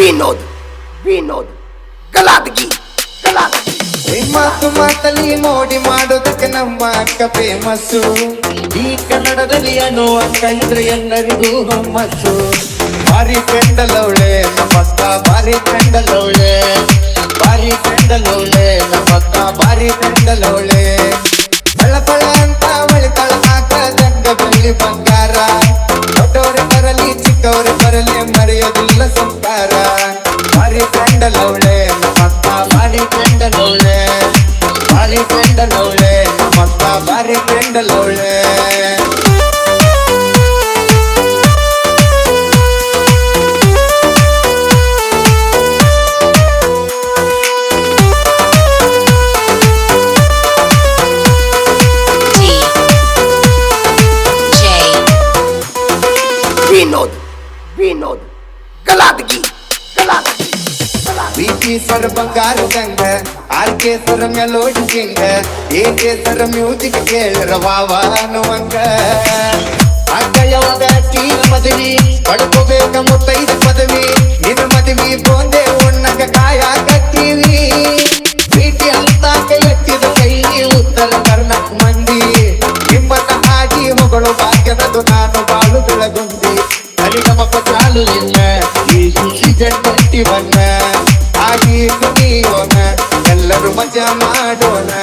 ವಿನೋದ್ ವಿನೋದ್. ಗಲಾದಗಿ ಗಲಾದಗಿ ಮಾತು ಮಾತಲ್ಲಿ ಮೋಡಿ ಮಾಡೋದಕ್ಕೆ ನಮ್ಮ ಅಕ್ಕ ಫೇಮಸ್ಸು ಈ ಕನ್ನಡದಲ್ಲಿ ಅನ್ನೋ ಅಕ್ಕ ಇದ್ರೆ ಎಲ್ಲರಿಗೂ ಹೊಮ್ಮಸ್ಸು ಭಾರಿ ಕಂಡಲವಳೆ ನಮ್ಮಕ್ಕ ಬಾರಿ ಕಂಡಲವಳೆ ಬಾರಿ ಕಂಡಲವಳೆ ನಮ್ಮಕ್ಕ ಬಾರಿ ಕಂಡಲವಳೆ ನಮ್ಮಕ್ಕ ಭಾರಿ ಕಂಡಲವಳೆ D J. ವಿನೋದ್ ವಿನೋದ್ ಗಲಾದಗಿ ಗಲಾದಗಿ ಗಲಾದಗಿ ಬಿಪಿ ಸರ್ ಬಂಗಾರ ಗಂಗ ಆರ್ ಕೆ ಸರ್ ಮೆಲೋಡಿ ಸಿಂಗ ಎ ಕೆ ಸರ್ ಮ್ಯೂಸಿಕ್ ಕೇಳಿರ ವಾವ ಅನ್ನುವಂಗ. ಅಕ್ಕ ಯಾವಾಗ ತೀರ ಮದುವೆ ಪಡ್ಕೋಬೇಕ ಪದವಿ, ನಿನ್ನ ಮದುವೆ ಬೋಂದೆ ಉಣ್ಣಕ ಕಾಯ ಪ್ರೀತಿ ಅಂತ ಕೈ ಎತ್ತಿದ ಕೈ ಉತ್ತರ ಕರ್ನಾಟಕ ಮಂದಿ. ನಿಮ್ಮನ್ನ ಹಾಡಿ ಮಗಳು ಭಾಗ್ಯದದು ನಾನು ಬಾಳು ಬೆಳಗುಂದಿ. ಹರಿಗಮಪ ಇಲ್ಲ ಈ ಸುಸಿ ಜಂಟಿ ಬಣ್ಣ. मजा माडोला